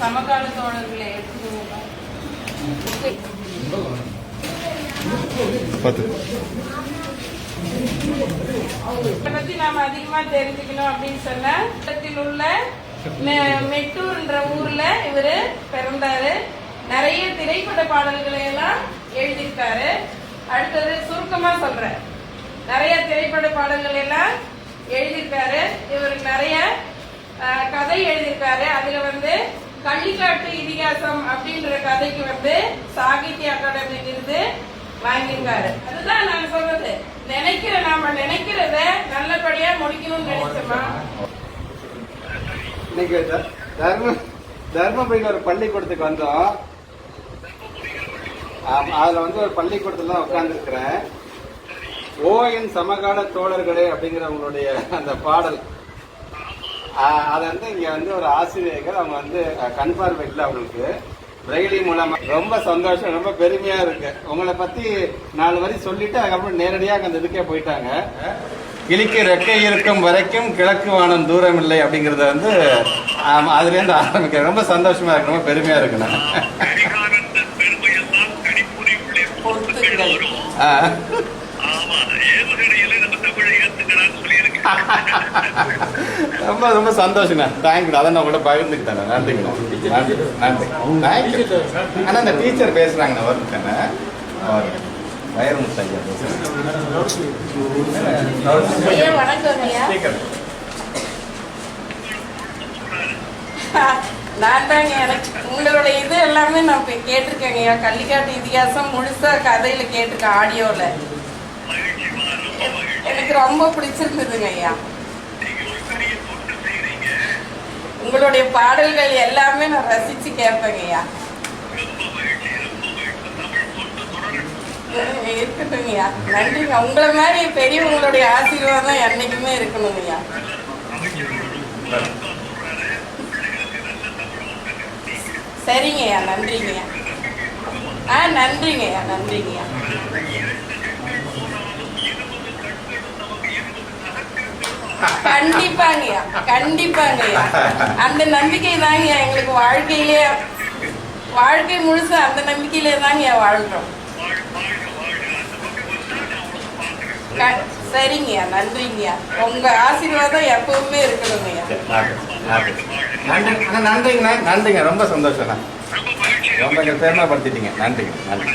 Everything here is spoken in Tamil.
சமகால தோழர்களை பத்து நாம அதிகமா தெரிஞ்சுக்கணும் அப்படின்னு சொன்னா உள்ள மெட்டூர்ன்ற ஊர்ல இவரு பிறந்தாரு. நிறைய திரைப்பட பாடல்களை எல்லாம் எழுதியிருக்காரு. அடுத்தது சுருக்கமா சொல்றேன். நிறைய திரைப்பட பாடல்கள் எல்லாம் எழுதியிருக்காரு. இவருக்கு நிறைய கதை எழுதியிருக்காரு. அதுல வந்து கள்ளிக்காட்டு இதிகாசம் அப்படின்ற கதைக்கு வந்து சாகித்ய அகாடமி விருது வாங்கியிருக்காரு. அதுதான் நான் சொல்றது. நினைக்கிற நாம நினைக்கிறத நல்லபடியா முடிக்கணும்னு நினைச்சோமா? இன்னைக்கு தர்ம தர்மபுரியில் ஒரு பள்ளிக்கூடத்துக்கு வந்தோம். ஆமா, அதுல வந்து ஒரு பள்ளிக்கூடத்துல தான் உட்கார்ந்துருக்கிறேன். ஓஎன் சமகால தோழர்களே அப்படிங்கிறவங்களுடைய அந்த பாடல். அதை வந்து இங்க வந்து ஒரு ஆசிரியர்கள் அவங்க வந்து பார்வை இல்லை அவங்களுக்கு பிரெய்லி மூலமா ரொம்ப சந்தோஷம் ரொம்ப பெருமையா இருக்கு. உங்களை பத்தி நாலு வரி சொல்லிட்டு அதுக்கப்புறம் நேரடியாக அந்த இதுக்கே போயிட்டாங்க. கிளிக்கு ரெக்கை இருக்கும் வரைக்கும் கிழக்கு வானம் தூரம் இல்லை அப்படிங்கறத வந்து ஆமா, அதுல இருந்து ஆரம்பிக்க ரொம்ப சந்தோஷமா இருக்கு ரொம்ப பெருமையா இருக்குண்ணா கரிகாலத்தின் ரொம்ப ரொம்ப சந்தோஷண்ணா தேங்க்யூ அதை நான் கூட பகிர்ந்துக்கிட்டேன் நன்றிங்கண்ணா. நன்றி. நன்றி. தேங்க்யூ ஆனால் அந்த டீச்சர். பேசுகிறாங்கண்ணா வைரமுத்து ஐயா வணக்கம் ஐயா. ஸ்பீக்கர். நான் தாங்க எனக்கு உங்களோட இது எல்லாமே நான் கேட்டிருக்கேங்க கள்ளிக்காட்டு இதிகாசம் முழுசா கதையில கேட்டிருக்கேன் ஆடியோல மகிழ்ச்சிமா ரொம்ப மகிழ்ச்சி எனக்கு ரொம்ப பிடிச்சிருந்ததுங்க ஐயா. உங்களுடைய பாடல்கள் எல்லாமே நான் ரசிச்சு கேட்பேங்க ஐயா. இருக்கட்டும் ஐயா. நன்றிங்க. உங்களை மாதிரி பெரியவங்களுடைய ஆசீர்வாதம் என்னைக்குமே இருக்கணும் ஐயா. சரிங்கய்யா ஐயா. ஐயா. ஆ நன்றிங்கய்யா நன்றிங்கய்யா நன்றிங்க ஐயா கண்டிப்பாங்கய்யா கண்டிப்பாங்கய்யா அந்த நம்பிக்கை தாங்கய்யா எங்களுக்கு வாழ்க்கையிலே வாழ்க்கை முழுசா அந்த நம்பிக்கையிலே தாங்கய்யா வாழ்றோம். சரிங்கய்யா நன்றிங்கய்யா உங்க ஆசீர்வாதம் எப்பவுமே இருக்கணுங்கய்யா நன்றி. நன்றிங்க. நன்றிங்க. ரொம்ப சந்தோஷம் ரொம்ப பெருமைப்படுத்திட்டீங்க. நன்றிங்க. நன்றி.